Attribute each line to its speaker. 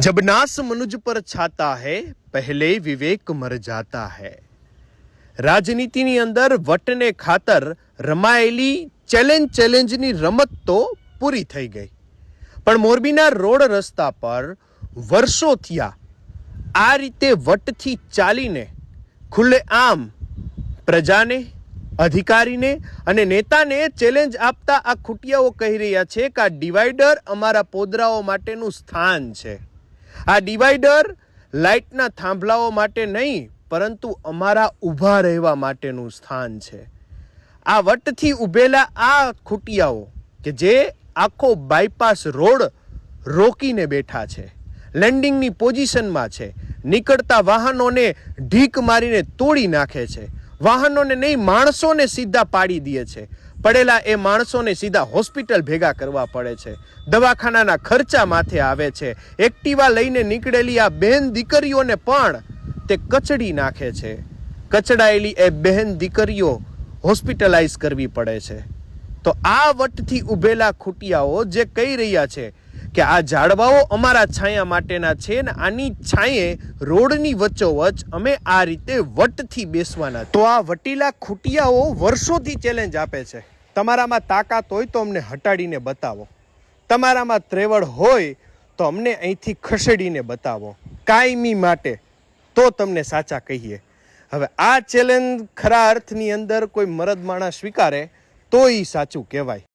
Speaker 1: जब नास मनुज पर छाता है पहले विवेक मर जाता है રાજનીતિની અંદર વટને ખાતર રમાયેલી ચેલેન્જ ચેલેન્જની રમત તો પૂરી થઈ ગઈ પણ મોરબીના રોડ રસ્તા પર વર્ષો થયા આ રીતે વટથી ચાલીને ખુલ્લે આમ પ્રજાને અધિકારીને અને નેતાને ચેલેન્જ આપતા આ ખૂટિયાઓ કહી રહ્યા છે કે આ ડિવાઈડર અમારા પોદરાઓ માટેનું સ્થાન છે આ ડિવાઈડર લાઇટના થાંભલાઓ માટે નહીં, પરંતુ અમારા ઊભા રહેવા માટેનું સ્થાન છે. આ વટથી ઊભેલા આ ખૂટિયાઓ કે જે આખો બાયપાસ રોડ રોકીને બેઠા છે, લેન્ડિંગની પોઝિશનમાં છે, નીકળતા વાહનોને ઢીક મારીને તોડી નાખે છે, વાહનોને નહીં, માણસોને સીધા પાડી દે છે પડેલા એ માણસોને સીધા હોસ્પિટલ ભેગા કરવા પડે છે. દવાખાનાના ખર્ચા માથે આવે છે. એક્ટિવા લઈને નીકળેલી આ બહેન દીકરીઓને પણ તે કચડી નાખે છે. કચડાયેલી એ બહેન દીકરીઓ હોસ્પિટલાઇઝ કરવી પડે છે. તો આ વટથી ઊભેલા ખૂટિયાઓ જે કહી રહ્યા છે કે આ ઝાડવાઓ અમારા છાયા માટેના છે ને આની છાંયે રોડની વચ્ચોવચ અમે આ રીતે વટથી બેસવાના તો આ વટીલા ખૂટિયાઓ વર્ષોથી ચેલેન્જ આપે છે. તમારામાં તાકાત હોય તો અમને હટાડીને બતાવો. તમારામાં ત્રેવડ હોય તો અમને અહીંથી ખસેડીને બતાવો. કાયમી માટે તો તમને સાચા કહીએ. હવે આ ચેલેન્જ ખરા અર્થની અંદર કોઈ મરદ માણસ સ્વીકારે, તો એ સાચું કહેવાય.